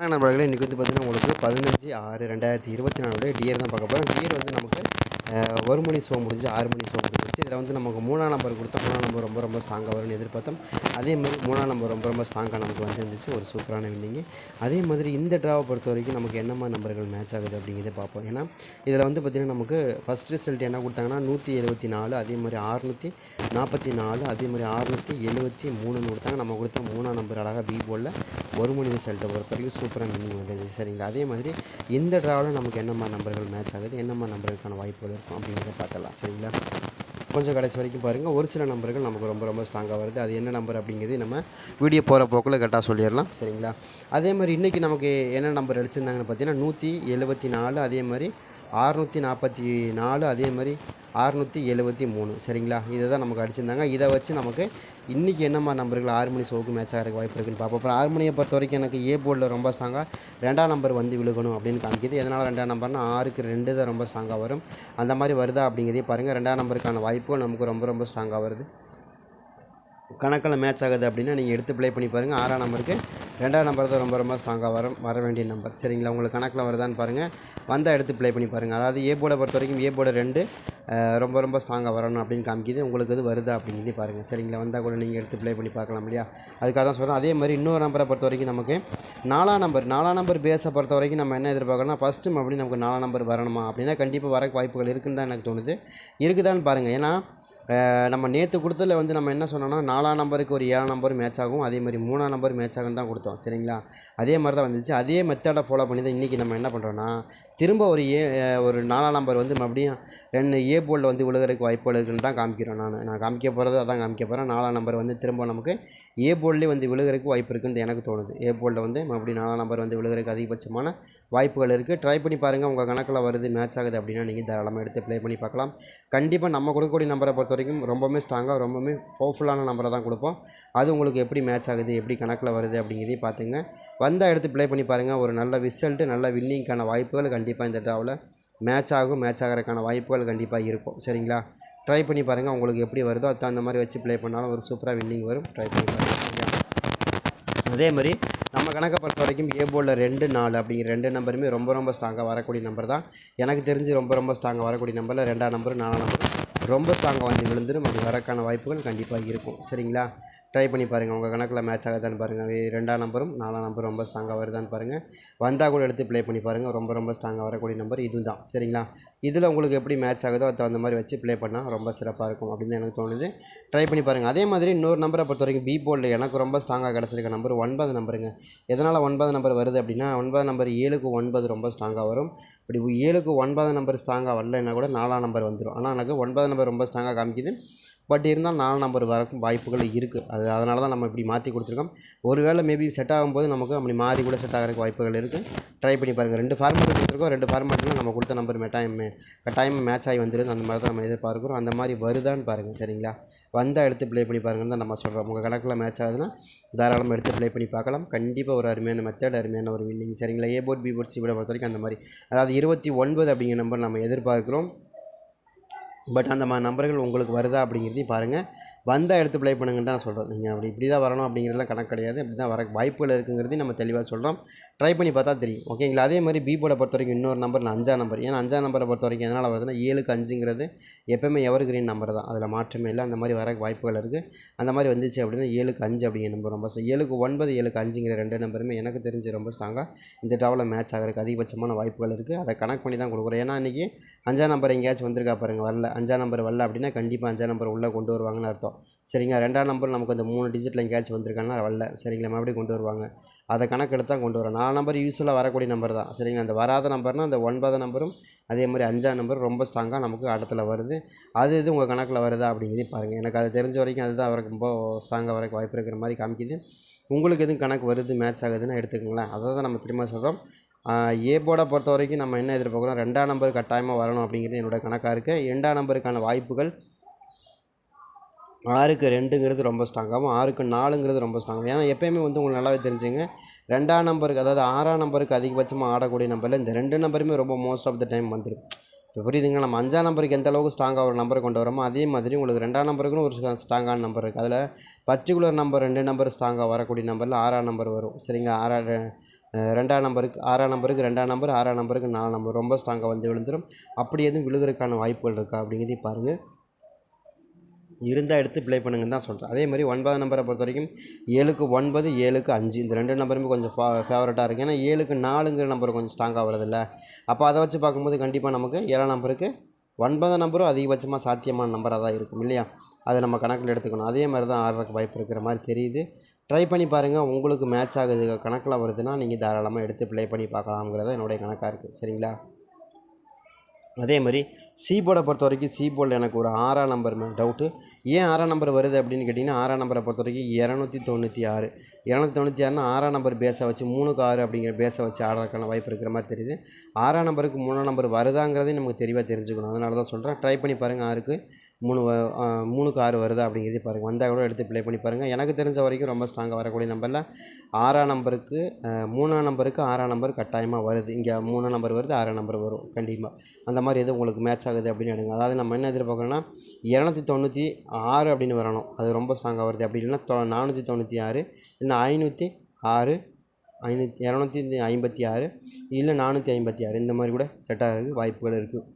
நண்பர்களே இன்றைக்கி வந்து பார்த்திங்கன்னா உங்களுக்கு பதினஞ்சு ஆறு ரெண்டாயிரத்தி இருபத்தி நாலுடைய டியர் தான் பார்க்க போகிறோம் டியர் வந்து நமக்கு ஒரு மணி ஷோ முடிஞ்சு ஆறு மணி ஷோ முடிஞ்சிச்சு இதில் வந்து நமக்கு மூணாம் நம்பர் கொடுத்தா மூணாம் நம்பர் ரொம்ப ரொம்ப ஸ்ட்ராங்காக வரும்னு எதிர்பார்த்தோம். அதே மாதிரி மூணாம் நம்பர் ரொம்ப ரொம்ப ஸ்ட்ராங்காக நமக்கு வந்து இருந்துச்சு ஒரு சூப்பரான வின்னிங்கு அதே மாதிரி இந்த ட்ராவை பொறுத்த வரைக்கும் நமக்கு என்னம்மா நம்பர்கள் மேட்ச் ஆகுது அப்படிங்கிறத பார்ப்போம். ஏன்னா இதில் வந்து பார்த்திங்கன்னா நமக்கு ஃபஸ்ட் ரிசல்ட் என்ன கொடுத்தாங்கன்னா நூற்றி எழுபத்தி நாலு அதே மாதிரி ஆறுநூற்றி நாற்பத்தி நாலு அதே மாதிரி ஆறுநூற்றி எழுபத்தி மூணுன்னு கொடுத்தாங்க. நம்ம கொடுத்த மூணாம் நம்பர் அழகாக பி போலில் ஒரு மணி ரிசல்ட்டை பொறுத்த வரைக்கும் சூப்பராக வின்னிங் வந்தது சரிங்களா? அதே மாதிரி இந்த ட்ராவில் நமக்கு என்னம்மா நம்பர்கள் மேட்ச் ஆகுது? என்னம்மா நம்பருக்கான வாய்ப்புகள் இருக்கும் அப்படிங்கிறத பார்த்தலாம் சரிங்களா? கொஞ்சம் கடைசி வரைக்கும் பாருங்கள் ஒரு சில நம்பர்கள் நமக்கு ரொம்ப ரொம்ப ஸ்ட்ராங்காக வருது. அது என்ன நம்பர் அப்படிங்கிறது நம்ம வீடியோ போகிற போக்கில் கரெக்டாக சொல்லிடலாம் சரிங்களா? அதே மாதிரி இன்றைக்கி நமக்கு என்ன நம்பர் அடிச்சிருந்தாங்கன்னு பார்த்தீங்கன்னா நூற்றி எழுபத்தி நாலு அதே மாதிரி அறுநூற்றி நாற்பத்தி நாலு அதே மாதிரி அறுநூற்றி எழுபத்தி மூணு. சரிங்களா? இதை தான் நமக்கு அடிச்சிருந்தாங்க. இதை வச்சு நமக்கு இன்றைக்கி என்னம்மா நம்பர்கள் ஆறு மணி ஷோக்கு மேட்ச் ஆகிறதுக்கு வாய்ப்பு இருக்குன்னு பார்ப்போம். அப்புறம் ஆறு மணியை பொறுத்த வரைக்கும் எனக்கு ஏ போர்டில் ரொம்ப ஸ்ட்ராங்காக ரெண்டாம் நம்பர் வந்து விழுகணும் அப்படின்னு காமிக்குது. எதனால் ரெண்டாம் நம்பர்னா ஆறுக்கு ரெண்டு தான் ரொம்ப ஸ்ட்ராங்காக வரும். அந்த மாதிரி வருதா அப்படிங்கிறதே பாருங்கள் ரெண்டாம் நம்பருக்கான வாய்ப்பும் நமக்கு ரொம்ப ரொம்ப ஸ்ட்ராங்காக வருது. கணக்கில் மேட்ச் ஆகுது அப்படின்னா நீங்கள் எடுத்து ப்ளே பண்ணி பாருங்கள் ஆறாம் நம்பருக்கு ரெண்டாவது நம்பர் தான் ரொம்ப ரொம்ப ஸ்ட்ராங்காக வர வர வேண்டிய நம்பர் சரிங்களா? உங்களுக்கு கணக்கில் வருதான்னு பாருங்கள் வந்தால் எடுத்து ப்ளே பண்ணி பாருங்கள் அதாவது ஏ போர்டை பொறுத்த வரைக்கும் ஏ போர்டு ரெண்டு ரொம்ப ரொம்ப ஸ்ட்ராங்காக வரணும் அப்படின்னு காமிக்கிது. உங்களுக்கு இது வருதா அப்படிங்கிறது பாருங்கள் சரிங்களா? வந்தால் கூட நீங்கள் எடுத்து ப்ளே பண்ணி பார்க்கலாம் இல்லையா? அதுக்காக தான் சொல்கிறேன் அதே மாதிரி இன்னொரு நம்பரை பொறுத்த வரைக்கும் நமக்கு நாலாம் நம்பர் நாலாம் நம்பர் பேஸை பொறுத்த வரைக்கும் நம்ம என்ன எதிர்பார்க்கணும்னா ஃபஸ்ட்டு மறுபடியும் நமக்கு நாலாம் நம்பர் வரணுமா அப்படின்னா கண்டிப்பாக வர வாய்ப்புகள் இருக்குன்னு தான் எனக்கு தோணுது. இருக்குதான்னு பாருங்கள் ஏன்னா நம்ம நேற்று கொடுத்ததில் வந்து நம்ம என்ன சொன்னோம்னா நாலாம் நம்பருக்கு ஒரு ஏழாம் நம்பர் மேட்ச் ஆகும். அதே மாதிரி மூணாம் நம்பர் மேட்ச் ஆகும் தான் கொடுத்தோம். சரிங்களா? அதே மாதிரி தான் வந்துச்சு. அதே மெத்தடை ஃபாலோ பண்ணி தான் இன்றைக்கி நம்ம என்ன பண்ணுறோன்னா திரும்ப ஒரு ஏ ஒரு நாலாம் நம்பர் வந்து மறுபடியும் ரெண்டு ஏ போர்டில் வந்து விழுகிறதுக்கு வாய்ப்புகள் இருக்குன்னு தான் காமிக்கிறோம் நான். நான் காமிக்க போகிறது அதான் காமிக்க போகிறேன் நாலாம் நம்பர் வந்து திரும்ப நமக்கு ஏ போர்ட்லேயே வந்து விழுகிறதுக்கு வாய்ப்பு இருக்குன்னு எனக்கு தோணுது. ஏ போர்டில் வந்து மறுபடியும் நாலாம் நம்பர் வந்து விழுகிறதுக்கு அதிகபட்சமான வாய்ப்புகள் இருக்குது ட்ரை பண்ணி பாருங்கள் உங்கள் கணக்கில் வருது மேட்ச் ஆகுது அப்படின்னா நீங்கள் தாராளமாக எடுத்து ப்ளே பண்ணி பார்க்கலாம். கண்டிப்பாக நம்ம கொடுக்கக்கூடிய நம்பரை பொறுத்த வரைக்கும் ரொம்பவுமே ஸ்ட்ராங்காக ரொம்பவுமே பவர்ஃபுல்லான நம்பரை தான் கொடுப்போம். அது உங்களுக்கு எப்படி மேட்ச் ஆகுது எப்படி கணக்கில் வருது அப்படிங்கிறதையும் பார்த்துங்க. வந்தால் எடுத்து ப்ளே பண்ணி பாருங்கள் ஒரு நல்ல ரிசல்ட்டு நல்ல வின்னிங்க்கான வாய்ப்புகள் கண்டிப்பாக இந்த ட்ராவில் மேட்ச் ஆகும். மேட்ச் ஆகிறதுக்கான வாய்ப்புகள் கண்டிப்பாக இருக்கும். சரிங்களா? ட்ரை பண்ணி பாருங்கள் உங்களுக்கு எப்படி வருதோ அது தகுந்த மாதிரி வச்சு ப்ளே பண்ணாலும் ஒரு சூப்பராக வின்னிங் வரும். ட்ரை பண்ணி பாருங்கள் அதே மாதிரி நம்ம கணக்கை பொறுத்த வரைக்கும் ஏ போர்டில் ரெண்டு நாலு அப்படிங்கிற ரெண்டு நம்பருமே ரொம்ப ரொம்ப ஸ்ட்ராங்காக வரக்கூடிய நம்பர் தான். எனக்கு தெரிஞ்சு ரொம்ப ரொம்ப ஸ்ட்ராங்காக வரக்கூடிய நம்பரில் ரெண்டாம் நம்பர் நாலாம் நம்பர் ரொம்ப ஸ்ட்ராங்காக வந்து விழுந்துடும் அது வரக்கான வாய்ப்புகள் கண்டிப்பாக இருக்கும். சரிங்களா? ட்ரை பண்ணி பாருங்கள் உங்கள் கணக்கில் மேட்ச் ஆகுதான்னு பாருங்கள் ரெண்டாம் நம்பரும் நாலாம் நம்பரும் ரொம்ப ஸ்ட்ராங்காக வருதான்னு பாருங்கள் வந்தால் கூட எடுத்து ப்ளே பண்ணி பாருங்கள் ரொம்ப ரொம்ப ஸ்ட்ராங்காக வரக்கூடிய நம்பர் இதுவும் தான் சரிங்களா? இதில் உங்களுக்கு எப்படி மேட்ச் ஆகுதோ அது தகுந்த மாதிரி வச்சு ப்ளே பண்ணால் ரொம்ப சிறப்பாக இருக்கும் அப்படின்னு எனக்கு தோணுது. ட்ரை பண்ணி பாருங்கள் அதே மாதிரி இன்னொரு நம்பரை பொறுத்த வரைக்கும் பி போர்டில் எனக்கு ரொம்ப ஸ்ட்ராங்காக கிடச்சிருக்க நம்பர் ஒன்பது நம்பருங்க எதனால் ஒன்பது நம்பர் வருது அப்படின்னா ஒன்பது நம்பர் ஏழுக்கு ஒன்பது ரொம்ப ஸ்ட்ராங்காக வரும். இப்படி ஏழுக்கு ஒன்பது நம்பர் ஸ்ட்ராங்காக வரலைன்னா கூட நாலாம் நம்பர் வந்துடும் ஆனால் எனக்கு ஒன்பது நம்பர் ரொம்ப ஸ்ட்ராங்காக காமிக்குது. பட் இருந்தாலும் நாலு நம்பர் வரக்கும் வாய்ப்புகள் இருக்குது அது அதனால தான் நம்ம இப்படி மாற்றி கொடுத்துருக்கோம். ஒருவேளை மேபி செட் ஆகும்போது நமக்கு அப்படி மாறி கூட செட் ஆகிறதுக்கு வாய்ப்புகள் இருக்குது ட்ரை பண்ணி பாருங்கள் ரெண்டு ஃபார்மேட் கொடுத்துருக்கோம். ரெண்டு ஃபார்மேட்டில் நம்ம கொடுத்த நம்பர் மெட்டாயம் கட்டாயம் மேட்ச் ஆகி வந்துருது அந்த மாதிரி தான் நம்ம எதிர்பார்க்குறோம். அந்த மாதிரி வருதான்னு பாருங்கள் சரிங்களா? வந்தால் எடுத்து ப்ளே பண்ணி பாருங்கன்னு தான் நம்ம சொல்கிறோம் உங்கள் கணக்கில் மேட்ச் ஆகுதுன்னா தாராளமாக எடுத்து ப்ளே பண்ணி பார்க்கலாம். கண்டிப்பாக ஒரு அருமையான மெத்தட் அருமையான ஒரு வின்னிங் சரிங்களா? A board B board C போர்டை பொறுத்த வரைக்கும் அந்த மாதிரி. அதாவது இருபத்தி ஒன்பது அப்படிங்கிற நம்பர் நம்ம எதிர்பார்க்குறோம். பட் அந்த மாதிரி நம்பர்கள் உங்களுக்கு வருதா அப்படிங்கிறதையும் பாருங்கள் வந்தால் எடுத்து ப்ளே பண்ணுங்கன்னு தான் நான் சொல்கிறேன் நீங்கள் அப்படி இப்படி தான் வரணும் அப்படிங்கிறதுலாம் கணக்கு கிடையாது. இப்படி தான் வர வாய்ப்புகள் இருக்குங்கிறதையும் நம்ம தெளிவாக சொல்கிறோம் ட்ரை பண்ணி பார்த்தா தெரியும். ஓகேங்களா அதே மாதிரி பி போர்டை பொறுத்த வரைக்கும் இன்னொரு நம்பர் நான் அஞ்சாம் நம்பர் ஏன்னா அஞ்சாம் நம்பரை பொறுத்த வரைக்கும் எதனால் வருதுன்னா ஏழுக்கு அஞ்சுங்கிறது எப்போவுமே எவர் கிரீன் நம்பர் தான். அதில் மாற்றமே இல்லை. அந்த மாதிரி வர வாய்ப்புகள் இருக்குது அந்த மாதிரி வந்துச்சு அப்படின்னா ஏழுக்கு அஞ்சு அப்படிங்கிற நம்பர் ரொம்ப ஏழுக்கு ஒன்பது ஏழுக்கு அஞ்சுங்கிற ரெண்டு நம்பருமே எனக்கு தெரிஞ்சு ரொம்ப ஸ்ட்ராங்காக இந்த ட்ராவில் மேட்ச் ஆகிறதுக்கு அதிகபட்சமான வாய்ப்புகள் இருக்குது அதை கணக்கு பண்ணி தான் கொடுக்குறோம். ஏன்னா இன்றைக்கி அஞ்சாம் நம்பர் எங்கேயாச்சும் வந்திருக்கா பாருங்கள் வரல. அஞ்சாம் நம்பர் வரல அப்படின்னா கண்டிப்பாக அஞ்சாம் நம்பர் உள்ளே கொண்டு வருவாங்கன்னு அர்த்தம். சரிங்க ரெண்டாம் நம்பர் நமக்கு அந்த மூணு டிஜிட்டில் எங்கேயாச்சும் வந்திருக்காங்கன்னா வரல. சரிங்களா? மறுபடியும் கொண்டு வருவாங்க. அதை கணக்கெடுத்து தான் கொண்டு வரோம். நாலு நம்பர் யூஸ்ஃபுல்லாக வரக்கூடிய நம்பர் தான். சரிங்களா? அந்த வராத நம்பர்னால் அந்த ஒன்பது நம்பரும் அதே மாதிரி அஞ்சாம் நம்பர் ரொம்ப ஸ்ட்ராங்காக நமக்கு இடத்துல வருது. அது இது உங்கள் கணக்கில் வருதா அப்படிங்கிறதையும் பாருங்கள் எனக்கு அது தெரிஞ்ச வரைக்கும் அதுதான் அவருக்கு ரொம்ப ஸ்ட்ராங்காக வரக்கு வாய்ப்பு இருக்கிற மாதிரி காமிக்குது. உங்களுக்கு எதுவும் கணக்கு வருது மேட்ச் ஆகுதுன்னு எடுத்துக்கோங்களேன். அதை தான் நம்ம திரும்ப சொல்கிறோம் ஏ போர்டை பொறுத்த வரைக்கும் நம்ம என்ன எதிர்பார்க்குறோம்? ரெண்டாம் நம்பர் கட்டாயமாக வரணும் அப்படிங்கிறது என்னோட கணக்காக இருக்குது ரெண்டாம் நம்பருக்கான வாய்ப்புகள் ஆறுக்கு ரெண்டுங்கிறது ரொம்ப ஸ்ட்ராங்காகவும் ஆறுக்கு நாலுங்கிறது ரொம்ப ஸ்ட்ராங்காகும் ஏன்னா எப்போயுமே வந்து உங்களுக்கு நல்லாவே தெரிஞ்சுங்க. ரெண்டாம் நம்பருக்கு அதாவது ஆறாம் நம்பருக்கு அதிகபட்சமாக ஆடக்கூடிய நம்பரில் இந்த ரெண்டு நம்பருமே ரொம்ப மோஸ்ட் ஆஃப் த டைம் வந்துடும் இப்போ புரியுதுங்க நம்ம அஞ்சாம் நம்பருக்கு எந்த அளவுக்கு ஸ்ட்ராங்காக ஒரு நம்பரை கொண்டு வரோமோ அதே மாதிரி உங்களுக்கு ரெண்டாம் நம்பருக்குன்னு ஒரு ஸ்ட்ராங்கான நம்பர் இருக்குது அதில் பர்டிகுலர் நம்பர் ரெண்டு நம்பர் ஸ்ட்ராங்காக வரக்கூடிய நம்பரில் ஆறாம் நம்பர் வரும். சரிங்க ஆறா ரெண்டாம் நம்பருக்கு ஆறாம் நம்பருக்கு ரெண்டாம் நம்பர் ஆறாம் நம்பருக்கு நாலாம் நம்பர் ரொம்ப ஸ்ட்ராங்காக வந்து விழுந்துடும் அப்படி எதுவும் விழுகிறதுக்கான வாய்ப்புகள் இருக்கா அப்படிங்கிறதையும் பாருங்கள் இருந்தால் எடுத்து ப்ளே பண்ணுங்கன்னு தான் சொல்கிறேன் அதே மாதிரி ஒன்பதாம் நம்பரை பொறுத்த வரைக்கும் ஏழுக்கு ஒன்பது ஏழுக்கு அஞ்சு இந்த ரெண்டு நம்பருமே கொஞ்சம் ஃபா ஃபேவரட்டாக இருக்குது ஏன்னா ஏழுக்கு நாலுங்கிற நம்பர் கொஞ்சம் ஸ்ட்ராங்காக வருதில்ல. அப்போ அதை வச்சு பார்க்கும்போது கண்டிப்பாக நமக்கு ஏழாம் நம்பருக்கு ஒன்பதாம் நம்பரும் அதிகபட்சமாக சாத்தியமான நம்பராக தான் இருக்கும் இல்லையா? அதை நம்ம கணக்கில் எடுத்துக்கணும். அதே மாதிரி தான் ஆடுறதுக்கு வாய்ப்பு இருக்கிற மாதிரி தெரியுது. ட்ரை பண்ணி பாருங்கள் உங்களுக்கு மேட்ச் ஆகுது. கணக்கில் வருதுன்னா நீங்கள் தாராளமாக எடுத்து ப்ளே பண்ணி பார்க்கலாம்ங்கிறத என்னுடைய கணக்காக இருக்குது சரிங்களா? அதே மாதிரி சி போர்டை பொறுத்த வரைக்கும் சி போர்டில் எனக்கு ஒரு ஆறாம் நம்பர் மேலே டவுட்டு ஏன் ஆறாம் நம்பர் வருது அப்படின்னு கேட்டிங்கன்னா ஆறாம் நம்பரை பொறுத்த வரைக்கும் இரநூத்தி தொண்ணூற்றி ஆறு. இரநூத்தி தொண்ணூற்றி ஆறுனா ஆறாம் நம்பர் பேஸை வச்சு மூணுக்கு ஆறு அப்படிங்கிற பேஸை வச்சு ஆடுறதுக்கான வாய்ப்பு இருக்கிற மாதிரி தெரியுது. ஆறாம் நம்பருக்கு மூணாம் நம்பர் வருதாங்கிறதையும் நமக்கு தெளிவாக தெரிஞ்சுக்கணும். அதனால தான் சொல்கிறேன் ட்ரை பண்ணி பாருங்கள் ஆறுக்கு மூணு வ- மூணுக்கு ஆறு வருதா அப்படிங்கிறதையும் பாருங்கள் வந்தால் கூட எடுத்து ப்ளே பண்ணி பாருங்கள் எனக்கு தெரிஞ்ச வரைக்கும் ரொம்ப ஸ்ட்ராங்காக வரக்கூடிய நம்பரில் ஆறாம் நம்பருக்கு மூணாம் நம்பருக்கு ஆறாம் நம்பர் கட்டாயமாக வருது. இங்கே மூணாம் நம்பர் வருது ஆறாம் நம்பர் வரும். கண்டிப்பாக அந்த மாதிரி எதுவும் உங்களுக்கு மேட்ச் ஆகுது அப்படின்னு எடுங்க. அதாவது நம்ம என்ன எதிர்பார்க்கணும்னா இரநூத்தி தொண்ணூற்றி ஆறு அப்படின்னு வரணும். அது ரொம்ப ஸ்ட்ராங்காக வருது. அப்படி இல்லைன்னா தொ நானூற்றி தொண்ணூற்றி ஆறு இல்லை ஐநூற்றி ஆறு ஐநூற்றி இரநூத்தி ஐம்பத்தி ஆறு இல்லை நானூற்றி ஐம்பத்தி ஆறு. இந்த மாதிரி கூட செட்டாகிறதுக்கு வாய்ப்புகள் இருக்குது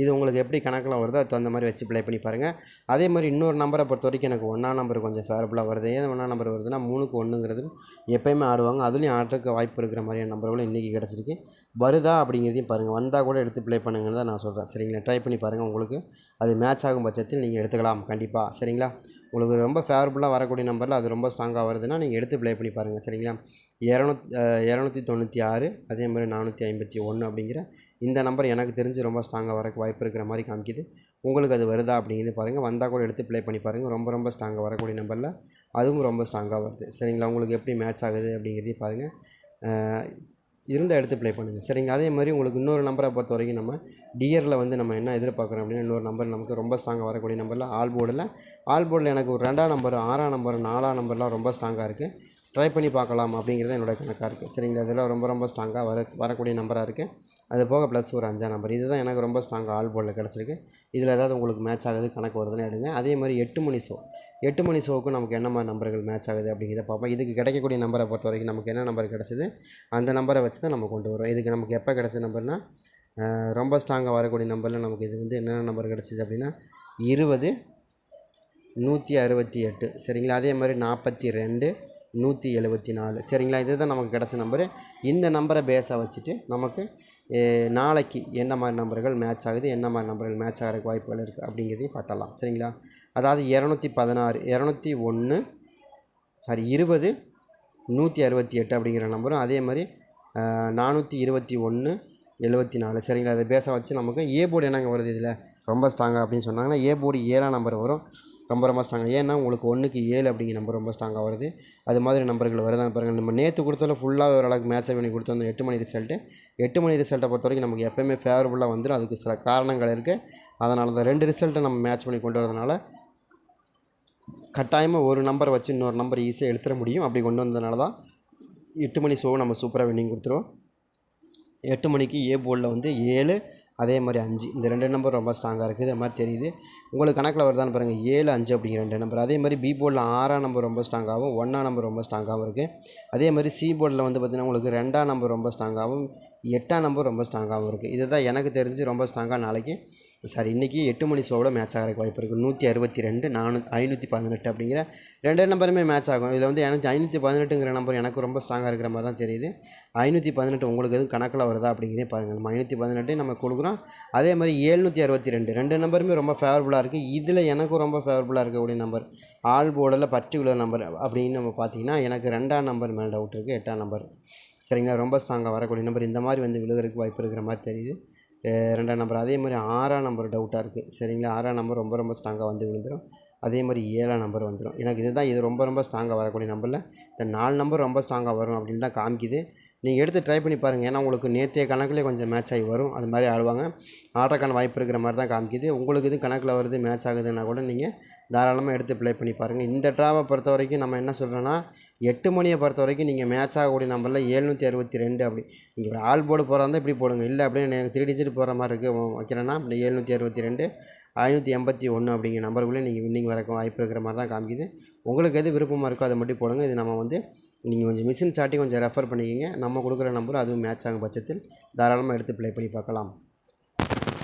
இது உங்களுக்கு எப்படி கணக்கில் வருதோ அது தகுந்த மாதிரி வச்சு ப்ளே பண்ணி பாருங்கள் அதே மாதிரி இன்னொரு நம்பரை பொறுத்த வரைக்கும் எனக்கு ஒன்றாம் நம்பர் கொஞ்சம் ஃபேவரபுளாக வருது. ஏன் ஒன்றாம் நம்பர் வருதுன்னா மூணுக்கு ஒன்றுங்கிறது எப்போயுமே ஆடுவாங்க. அதுலேயும் ஆடுறதுக்கு வாய்ப்பு இருக்கிற மாதிரியான நம்பர்களும் இன்றைக்கி கிடச்சிருக்கு. வருதா அப்படிங்கிறதையும் பாருங்கள் வந்தால் கூட எடுத்து ப்ளே பண்ணுங்கன்னு தான் நான் சொல்கிறேன் சரிங்களா? ட்ரை பண்ணி பாருங்கள் உங்களுக்கு. அது மேட்ச் ஆகும் பட்சத்தில் நீங்கள் எடுத்துக்கலாம். கண்டிப்பாக சரிங்களா? உங்களுக்கு ரொம்ப ஃபேவரபுளாக வரக்கூடிய நம்பரில் அது ரொம்ப ஸ்ட்ராங்காக வருதுன்னா நீங்கள் எடுத்து ப்ளே பண்ணி பாருங்கள் சரிங்களா? இரநூத் இரநூத்தி தொண்ணூற்றி ஆறு அதே மாதிரி நானூற்றி ஐம்பத்தி ஒன்று அப்படிங்கிற இந்த நம்பர் எனக்கு தெரிஞ்சு ரொம்ப ஸ்ட்ராங்காக வரக்கு வாய்ப்பு இருக்கிற மாதிரி காமிக்குது. உங்களுக்கு அது வருதா அப்படிங்கிறது பாருங்கள் வந்தால் கூட எடுத்து ப்ளே பண்ணி பாருங்கள் ரொம்ப ரொம்ப ஸ்ட்ராங்காக வரக்கூடிய நம்பரில் அதுவும் ரொம்ப ஸ்ட்ராங்காக வருது. சரிங்களா? உங்களுக்கு எப்படி மேட்ச் ஆகுது அப்படிங்கிறதையும் பாருங்கள் இருந்தால் எடுத்து ப்ளே பண்ணுங்கள் சரிங்க. அதே மாதிரி உங்களுக்கு இன்னொரு நம்பரை பொறுத்த வரைக்கும் நம்ம டியரில் வந்து நம்ம என்ன எதிர்பார்க்குறோம் அப்படின்னா இன்னொரு நம்பர் நமக்கு ரொம்ப ஸ்ட்ராங்காக வரக்கூடிய நம்பரில் ஆல் போர்டில் ஆல் போர்டில் எனக்கு ஒரு ரெண்டாம் நம்பர் ஆறாம் நம்பர் நாலாம் நம்பர்லாம் ரொம்ப ஸ்ட்ராங்காக இருக்குது ட்ரை பண்ணி பார்க்கலாம் அப்படிங்கிறது என்னோட கணக்காக இருக்குது சரிங்களா? இதெல்லாம் ரொம்ப ரொம்ப ஸ்ட்ராங்காக வர வரக்கூடிய நம்பராக இருக்குது அது போக ப்ளஸ் ஒரு அஞ்சாம் நம்பர் இதுதான் எனக்கு ரொம்ப ஸ்ட்ராங்காக ஆல் போர்டில் கிடச்சிருக்கு. இதில் ஏதாவது உங்களுக்கு மேட்ச் ஆகுது கணக்கு வருதுன்னு எடுங்க. அதே மாதிரி எட்டு மணி ஷோ எட்டு மணி ஷோவுக்கும் நமக்கு என்ன மாதிரி நம்பர்கள் மேட்ச் ஆகுது அப்படிங்கிறத பார்ப்போம். இதுக்கு கிடைக்கக்கூடிய நம்பரை பொறுத்த வரைக்கும் நமக்கு என்ன நம்பர் கிடச்சிது? அந்த நம்பரை வச்சு தான் நம்ம கொண்டு வரோம் இதுக்கு நமக்கு எப்போ கிடச்ச நம்பர்னால் ரொம்ப ஸ்ட்ராங்காக வரக்கூடிய நம்பரில் நமக்கு இது வந்து என்னென்ன நம்பர் கிடச்சிது அப்படின்னா இருபது நூற்றி அறுபத்தி எட்டு. சரிங்களா? அதே மாதிரி நாற்பத்தி ரெண்டு நூற்றி எழுபத்தி நாலு. சரிங்களா? இதுதான் நமக்கு கிடச்ச நம்பரு இந்த நம்பரை பேஸாக வச்சுட்டு நமக்கு நாளைக்கு என்ன மாதிரி நம்பர்கள் மேட்ச் ஆகுது என்ன மாதிரி நம்பர்கள் மேட்ச் ஆகிறதுக்கு வாய்ப்புகள் இருக்குது அப்படிங்கிறதையும் பார்த்தலாம் சரிங்களா? அதாவது இரநூத்தி பதினாறு இரநூத்தி ஒன்று சாரி இருபது நூற்றி அறுபத்தி எட்டு அப்படிங்கிற நம்பரும் அதே மாதிரி நானூற்றி இருபத்தி ஒன்று எழுபத்தி நாலு. சரிங்களா? அதை பேச வச்சு நமக்கு ஏ போர்டு என்னங்க வருது இதில்? ரொம்ப ஸ்ட்ராங்காக அப்படின்னு சொன்னாங்கன்னா ஏ போர்டு ஏழாம் நம்பர் வரும். ரொம்ப ரொம்ப ஸ்ட்ராங்காக ஏன்னா உங்களுக்கு ஒன்றுக்கு ஏழு அப்படிங்கிற நம்பர் ரொம்ப ஸ்ட்ராங்காக வருது. அது மாதிரி நம்பர்கள் வருதான் பாருங்கள். நம்ம நேற்று கொடுத்தாலும் ஃபுல்லாக ஒரு அளவுக்கு மேட்ச் பண்ணி கொடுத்தோம் அந்த எட்டு மணி ரிசல்ட்டு எட்டு மணி ரிசல்ட்டை பொறுத்த வரைக்கும் நமக்கு எப்போயுமே ஃபேவரபுளாக வந்துடும் அதுக்கு சில காரணங்கள் இருக்குது அதனால தான் ரெண்டு ரிசல்ட்டை நம்ம மேட்ச் பண்ணி கொண்டு வரதுனால கட்டாயமாக ஒரு நம்பர் வச்சு இன்னொரு நம்பர் ஈஸியாக எடுத்துட முடியும். அப்படி கொண்டு வந்ததுனால தான் எட்டு மணி ஷோவை நம்ம சூப்பராக வின்னிங் கொடுத்துருவோம். எட்டு மணிக்கு ஏ போர்டில் வந்து ஏழு அதே மாதிரி அஞ்சு. இந்த ரெண்டு நம்பர் ரொம்ப ஸ்ட்ராங்காக இருக்குது. அது மாதிரி தெரியுது. உங்களுக்கு கணக்கில் வருதான்னு பாருங்கள் ஏழு அஞ்சு அப்படிங்கிற ரெண்டு நம்பர் அதே மாதிரி பி போர்டில் ஆறாம் நம்பர் ரொம்ப ஸ்ட்ராங்காகவும் ஒன்றாம் நம்பர் ரொம்ப ஸ்ட்ராங்காகவும் இருக்குது அதே மாதிரி சி போர்டில் வந்து பார்த்திங்கன்னா உங்களுக்கு ரெண்டாம் நம்பர் ரொம்ப ஸ்ட்ராங்காகவும் எட்டாம் நம்பர் ரொம்ப ஸ்ட்ராங்காகவும் இருக்குது இதுதான் எனக்கு தெரிஞ்சு ரொம்ப ஸ்ட்ராங்காக நாளைக்கு. சாரி இன்றைக்கி எட்டு மணி ஷோவில் மேட்ச் ஆகிறதுக்கு வாய்ப்பு இருக்குது நூற்றி அறுபத்தி ரெண்டு நானூ ஐநூற்றி பதினெட்டு அப்படிங்கிற ரெண்டு நம்பருமே மேட்ச் ஆகும். இதில் வந்து எனக்கு ஐநூற்றி பதினெட்டுங்கிற நம்பர் எனக்கு ரொம்ப ஸ்ட்ராங்காக இருக்கிற மாதிரி தான் தெரியுது. ஐநூற்றி பதினெட்டு உங்களுக்கு எதுவும் கணக்கில் வருதா அப்படிங்கிறதே பாருங்கள் நம்ம ஐநூற்றி பதினெட்டு நம்ம கொடுக்குறோம். அதே மாதிரி ஏழ்நூற்றி அறுபத்தி ரெண்டு ரெண்டு நம்பருமே ரொம்ப ஃபேவரபுளாக இருக்குது இதில் எனக்கும் ரொம்ப ஃபேவரபுளாக இருக்கக்கூடிய நம்பர் ஆல் போர்டில் பர்டிகுலர் நம்பர் அப்படின்னு நம்ம பார்த்தீங்கன்னா எனக்கு ரெண்டாம் நம்பர் மேலே டவுட் இருக்குது எட்டாம் நம்பர் சரிங்களா? ரொம்ப ஸ்ட்ராங்காக வரக்கூடிய நம்பர் இந்த மாதிரி வந்து விழுகிறதுக்கு வாய்ப்பு இருக்கிற மாதிரி தெரியுது. ரெண்டாம் நம்பர் அதே மாதிரி ஆறாம் நம்பர் டவுட்டாக இருக்குது சரிங்களா? ஆறாம் நம்பர் ரொம்ப ரொம்ப ஸ்ட்ராங்காக வந்து விழுந்துடும் அதே மாதிரி ஏழாம் நம்பர் வந்துடும் எனக்கு இதுதான் இது ரொம்ப ரொம்ப ஸ்ட்ராங்காக வரக்கூடிய நம்பரில் இந்த நாலு நம்பர் ரொம்ப ஸ்ட்ராங்காக வரும் அப்படின்னு தான் காமிக்குது. நீங்கள் எடுத்து ட்ரை பண்ணி பாருங்கள் ஏன்னா உங்களுக்கு நேற்றைய கணக்குலேயே கொஞ்சம் மேட்ச் ஆகி வரும். அது மாதிரி ஆடுவாங்க. ஆடுறக்கான வாய்ப்பு இருக்கிற மாதிரி தான் காமிக்குது. உங்களுக்கு இது கணக்கில் வருது மேட்ச் ஆகுதுன்னா கூட நீங்கள் தாராளமாக எடுத்து ப்ளே பண்ணி பாருங்கள் இந்த ட்ராவை பொறுத்த வரைக்கும் நம்ம என்ன சொல்கிறோன்னா எட்டு மணியை பொறுத்த வரைக்கும் நீங்கள் மேட்ச் ஆகக்கூடிய நம்பரில் ஏழ்நூற்றி அறுபத்தி ரெண்டு அப்படி. நீங்கள் ஆல் போர்டு போகிறதா இருந்தால் இப்படி போடுங்க. இல்லை அப்படின்னு எனக்கு த்ரீ டிஜிட் போகிற மாதிரி இருக்குது வைக்கிறேன்னா அப்படி ஏழ்நூற்றி அறுபத்தி ரெண்டு ஐநூற்றி எண்பத்தி ஒன்று அப்படிங்கிற நம்பருக்குள்ளே நீங்கள் வின்னிங் வரைக்கும் வாய்ப்பு இருக்கிற மாதிரி தான் காமிக்குது. உங்களுக்கு எது விருப்பமாக இருக்கோ அதை மட்டும் போடுங்க. இது நம்ம வந்து நீங்கள் கொஞ்சம் மிஷின் சாட்டி கொஞ்சம் ரெஃபர் பண்ணிக்கிங்க. நம்ம கொடுக்குற நம்பரும் அதுவும் மேட்ச் ஆகும் பட்சத்தில். தாராளமாக எடுத்து ப்ளே பண்ணி பார்க்கலாம்.